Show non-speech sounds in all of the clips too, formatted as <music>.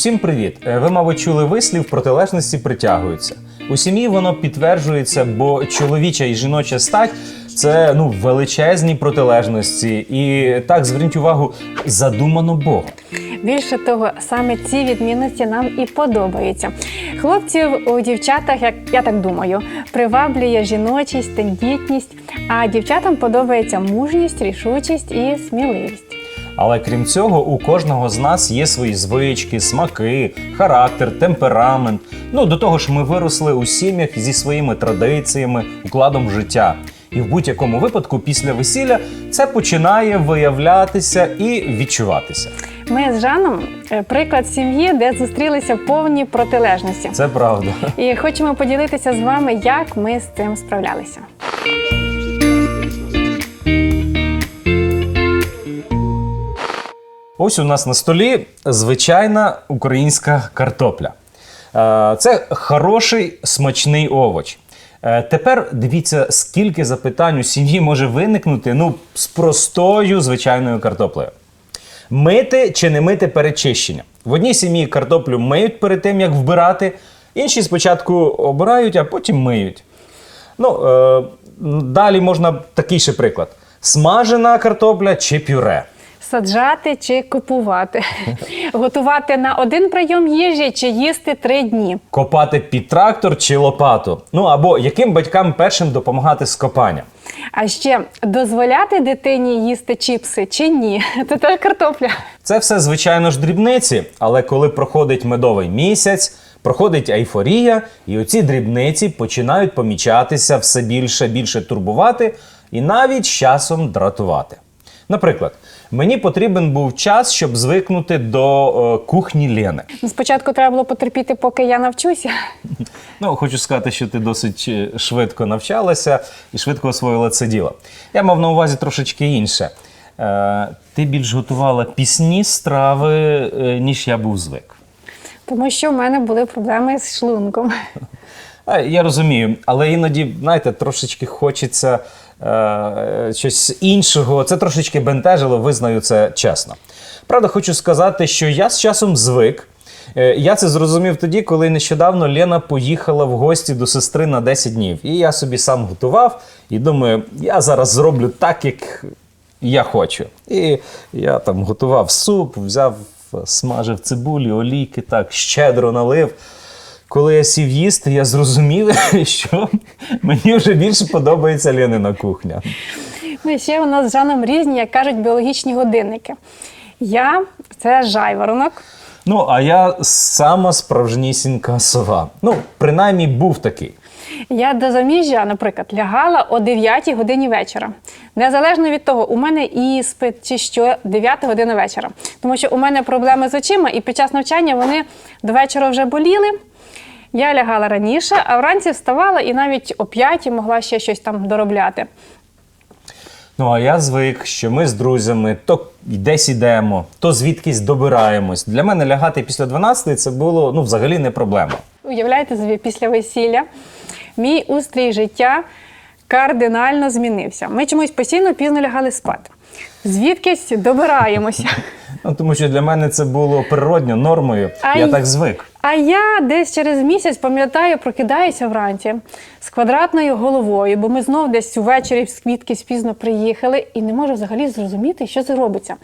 Усім привіт! Е, Ви, мабуть, чули вислів протилежності притягуються. У сім'ї воно підтверджується, бо чоловіча і жіноча стать це ну величезні протилежності. І так зверніть увагу, задумано Богом. Більше того, саме ці відмінності нам і подобаються. Хлопців у дівчатах, як я так думаю, приваблює жіночість, тендітність, а дівчатам подобається мужність, рішучість і сміливість. Але крім цього, у кожного з нас є свої звички, смаки, характер, темперамент. Ну до того ж, ми виросли у сім'ях зі своїми традиціями, укладом життя. І в будь-якому випадку, після весілля, це починає виявлятися і відчуватися. Ми з Жаном е, приклад сім'ї, де зустрілися повні протилежності. Це правда. І хочемо поділитися з вами, як ми з цим справлялися. Ось у нас на столі звичайна українська картопля. Е, Це хороший смачний овоч. Е, Тепер дивіться, скільки запитань у сім'ї може виникнути ну, з простою звичайною картоплею. Мити чи не мити перечищення. В одній сім'ї картоплю миють перед тим, як вбирати, інші спочатку обирають, а потім миють. Ну, е, далі можна такий ще приклад: смажена картопля чи пюре. Саджати чи купувати, <laughs> готувати на один прийом їжі чи їсти три дні. Копати під трактор чи лопату. Ну або яким батькам першим допомагати з копання. А ще дозволяти дитині їсти чіпси чи ні? <laughs> Це теж картопля. Це все, звичайно ж, дрібниці, але коли проходить медовий місяць, проходить айфорія, і оці дрібниці починають помічатися все більше більше турбувати і навіть з часом дратувати. Наприклад, мені потрібен був час, щоб звикнути до е, кухні Лени. Ну, Спочатку треба було потерпіти, поки я навчуся. Ну, хочу сказати, що ти досить е, швидко навчалася і швидко освоїла це діло. Я мав на увазі трошечки інше. Е, ти більш готувала пісні страви, е, ніж я був звик. Тому що в мене були проблеми з шлунком. А, я розумію, але іноді, знаєте, трошечки хочеться е, щось іншого. Це трошечки бентежило, визнаю це чесно. Правда, хочу сказати, що я з часом звик. Е, Я це зрозумів тоді, коли нещодавно Лена поїхала в гості до сестри на 10 днів. І я собі сам готував і думаю, я зараз зроблю так, як я хочу. І я там готував суп, взяв, смажив цибулі, олійки, так щедро налив. Коли я сів їсти, я зрозумів, <laughs> що мені вже більше подобається Ленина кухня. Ну ще у нас з Жаном різні, як кажуть, біологічні годинники. Я це жайворонок. Ну, а я сама справжнісінька сова. Ну, принаймні, був такий. Я до заміжжя, наприклад, лягала о 9 годині вечора. Незалежно від того, у мене іспит чи що 9 година вечора. Тому що у мене проблеми з очима, і під час навчання вони до вечора вже боліли. Я лягала раніше, а вранці вставала і навіть о 5 могла ще щось там доробляти. Ну, а я звик, що ми з друзями то десь ідемо, то звідкись добираємось. Для мене лягати після 12 це було ну, взагалі не проблема. Уявляєте собі, після весілля мій устрій життя кардинально змінився. Ми чомусь постійно пізно лягали спати. Звідкись добираємося. <laughs> Ну, тому що для мене це було природньо, нормою. А я й- так звик. А я десь через місяць пам'ятаю, прокидаюся вранці з квадратною головою, бо ми знов десь увечері звідкись пізно приїхали і не можу взагалі зрозуміти, що це робиться.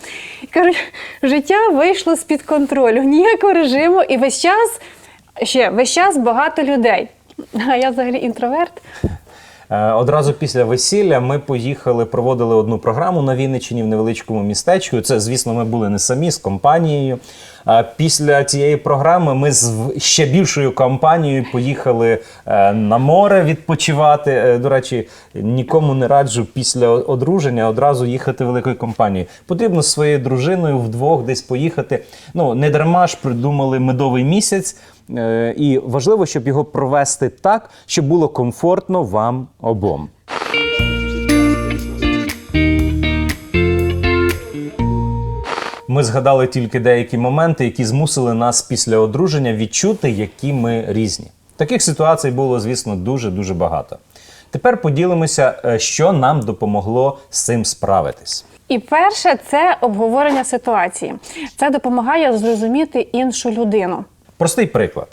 І кажуть, життя вийшло з-під контролю, ніякого режиму, і весь час ще весь час багато людей. А я взагалі інтроверт. Е, Одразу після весілля ми поїхали, проводили одну програму на Вінниччині в невеличкому містечку. Це, звісно, ми були не самі з компанією. Після цієї програми ми з ще більшою компанією поїхали е, на море відпочивати. Е, До речі, нікому не раджу після одруження одразу їхати великою компанією. Потрібно з своєю дружиною вдвох десь поїхати. Ну не дарма ж придумали медовий місяць. Е, І важливо, щоб його провести так, щоб було комфортно вам обом. Ми згадали тільки деякі моменти, які змусили нас після одруження відчути, які ми різні. Таких ситуацій було, звісно, дуже дуже багато. Тепер поділимося, е, що нам допомогло з цим справитись. І перше це обговорення ситуації. Це допомагає зрозуміти іншу людину. Простий приклад.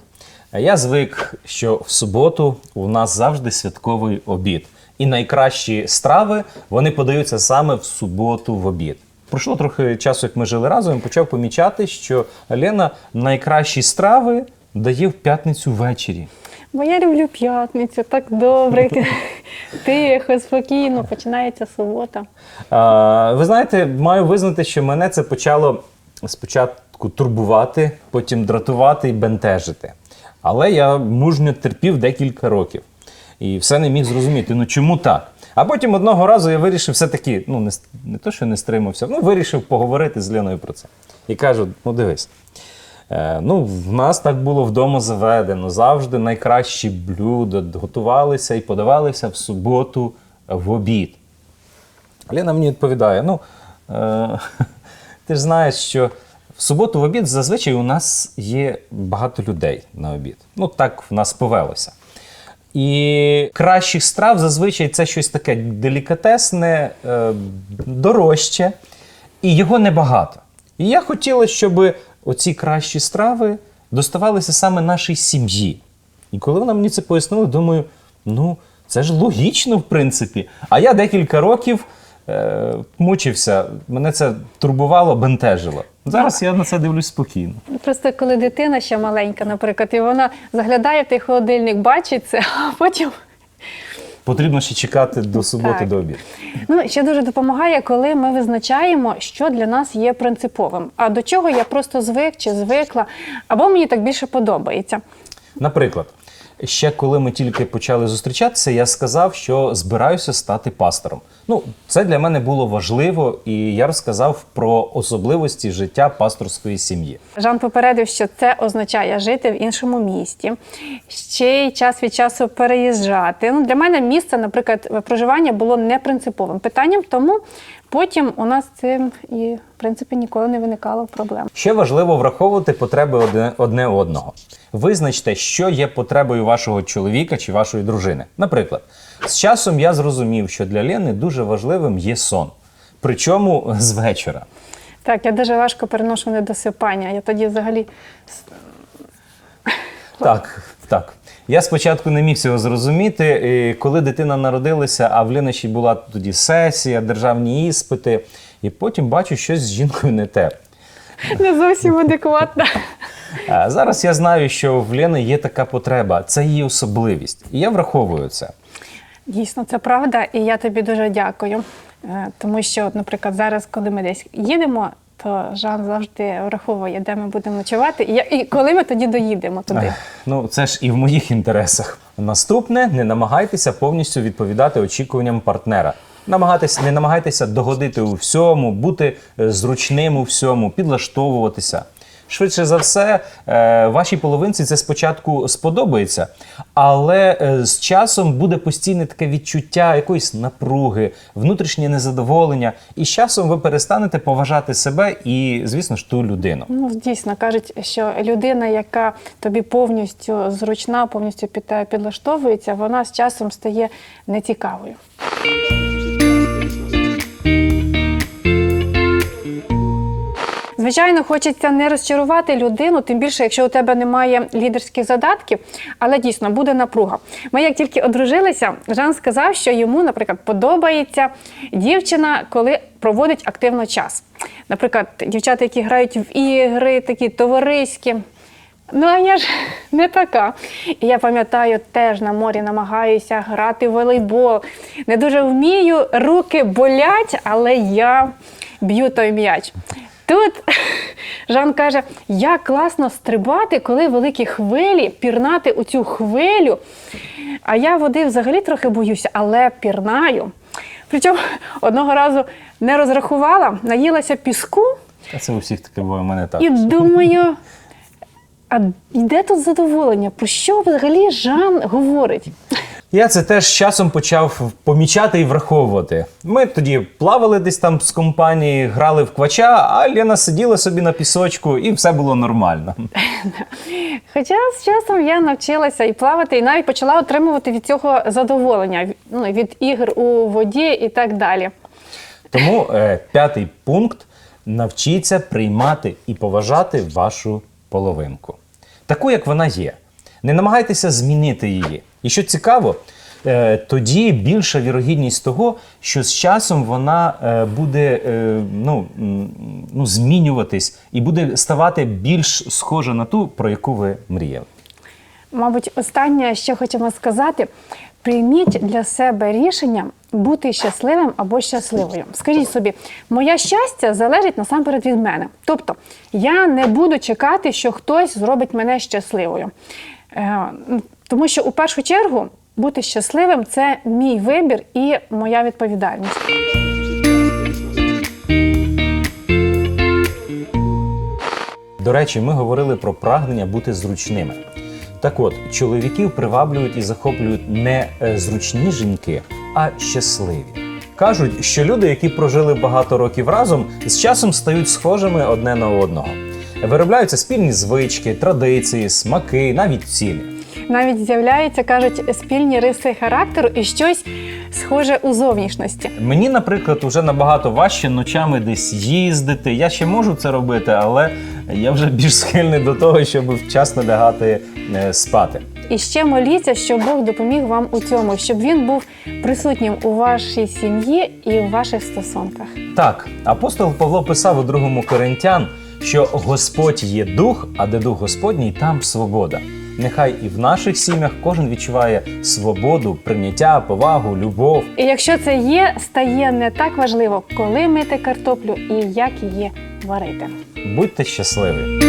Я звик, що в суботу у нас завжди святковий обід. І найкращі страви вони подаються саме в суботу в обід. Пройшло трохи часу, як ми жили разом, почав помічати, що Лена найкращі страви дає в п'ятницю ввечері. Бо я люблю п'ятницю, так добре, <laughs> тихо, спокійно, починається субота. А, ви знаєте, маю визнати, що мене це почало спочатку турбувати, потім дратувати і бентежити. Але я мужньо терпів декілька років і все не міг зрозуміти. Ну чому так? А потім одного разу я вирішив все-таки, ну не, не то, що не стримався, ну вирішив поговорити з Леною про це. І кажу: ну дивись. Е, ну, в нас так було вдома заведено. Завжди найкращі блюда готувалися і подавалися в суботу в обід. Лена мені відповідає: ну, е, <laughs> ти ж знаєш, що в суботу в обід зазвичай у нас є багато людей на обід. Ну, так в нас повелося. І кращих страв зазвичай це щось таке делікатесне, е, дорожче, і його небагато. І я хотіла, щоб оці кращі страви доставалися саме нашій сім'ї. І коли вона мені це пояснила, думаю, ну, це ж логічно, в принципі. А я декілька років е, мучився, мене це турбувало, бентежило. Зараз я на це дивлюсь спокійно. Просто коли дитина ще маленька, наприклад, і вона заглядає в той холодильник, бачить це, <laughs> а потім Потрібно ще чекати до суботи Так. до обіду. Ну, ще дуже допомагає, коли ми визначаємо, що для нас є принциповим, а до чого я просто звик чи звикла, або мені так більше подобається. Наприклад, ще коли ми тільки почали зустрічатися, я сказав, що збираюся стати пастором. Ну, це для мене було важливо, і я розказав про особливості життя пасторської сім'ї. Жан попередив, що це означає жити в іншому місті, ще й час від часу переїжджати. Ну, для мене місце, наприклад, проживання було не принциповим питанням, тому потім у нас цим і в принципі ніколи не виникало проблем. Ще важливо враховувати потреби одне, одне одного. Визначте, що є потребою вашого чоловіка чи вашої дружини. Наприклад, з часом я зрозумів, що для Лени дуже важливим є сон. Причому з вечора. Так, я дуже важко переношу недосипання. Я тоді взагалі Так, так. Я спочатку не міг цього зрозуміти. Коли дитина народилася, а в ще була тоді сесія, державні іспити, і потім бачу, щось з жінкою не те. не зовсім адекватна. А зараз я знаю, що в Лени є така потреба, це її особливість. І я враховую це. Дійсно, це правда, і я тобі дуже дякую. Е, Тому що, наприклад, зараз, коли ми десь їдемо, то Жан завжди враховує, де ми будемо ночувати, і, і коли ми тоді доїдемо туди. Ну, це ж і в моїх інтересах. Наступне не намагайтеся повністю відповідати очікуванням партнера. Намагатися не намагайтеся догодити у всьому, бути е, зручним у всьому, підлаштовуватися. Швидше за все, е, вашій половинці це спочатку сподобається, але е, з часом буде постійне таке відчуття якоїсь напруги, внутрішнє незадоволення, і з часом ви перестанете поважати себе і, звісно ж, ту людину. Ну, дійсно кажуть, що людина, яка тобі повністю зручна, повністю під підлаштовується, вона з часом стає нецікавою. Звичайно, хочеться не розчарувати людину, тим більше, якщо у тебе немає лідерських задатків, але дійсно буде напруга. Ми як тільки одружилися, Жан сказав, що йому, наприклад, подобається дівчина, коли проводить активно час. Наприклад, дівчата, які грають в ігри, такі товариські. Ну, а я ж <laughs> не така. І я пам'ятаю, теж на морі намагаюся грати в волейбол. Не дуже вмію, руки болять, але я б'ю той м'яч. Тут Жан каже, як класно стрибати, коли великі хвилі, пірнати у цю хвилю. А я води взагалі трохи боюся, але пірнаю. Причому одного разу не розрахувала, наїлася піску А це у всіх таке буває, у мене так. і думаю, а де тут задоволення? Про що взагалі Жан говорить? Я це теж з часом почав помічати і враховувати. Ми тоді плавали десь там з компанії, грали в квача, а Лена сиділа собі на пісочку, і все було нормально. Хоча з часом я навчилася і плавати, і навіть почала отримувати від цього задоволення ну, від ігр у воді і так далі. Тому е, п'ятий пункт навчіться приймати і поважати вашу половинку. Таку, як вона є. Не намагайтеся змінити її. І що цікаво, е, тоді більша вірогідність того, що з часом вона е, буде е, ну, ну, змінюватись і буде ставати більш схожа на ту, про яку ви мріяли. Мабуть, останнє, що хочемо сказати: прийміть для себе рішення бути щасливим або щасливою. Скажіть собі, моє щастя залежить насамперед від мене. Тобто я не буду чекати, що хтось зробить мене щасливою. Е, Тому що у першу чергу бути щасливим це мій вибір і моя відповідальність. До речі, ми говорили про прагнення бути зручними. Так от, чоловіків приваблюють і захоплюють не е, зручні жінки, а щасливі. Кажуть, що люди, які прожили багато років разом, з часом стають схожими одне на одного. Виробляються спільні звички, традиції, смаки, навіть цілі. Навіть з'являються, кажуть, спільні риси характеру і щось схоже у зовнішності. Мені, наприклад, вже набагато важче ночами десь їздити. Я ще можу це робити, але я вже більш схильний до того, щоб вчасно лягати е, спати. І ще моліться, щоб Бог допоміг вам у цьому, щоб він був присутнім у вашій сім'ї і в ваших стосунках. Так, апостол Павло писав у другому Коринтян, що Господь є дух, а де дух Господній, там свобода. Нехай і в наших сім'ях кожен відчуває свободу, прийняття, повагу, любов. І якщо це є, стає не так важливо, коли мити картоплю і як її варити. Будьте щасливі!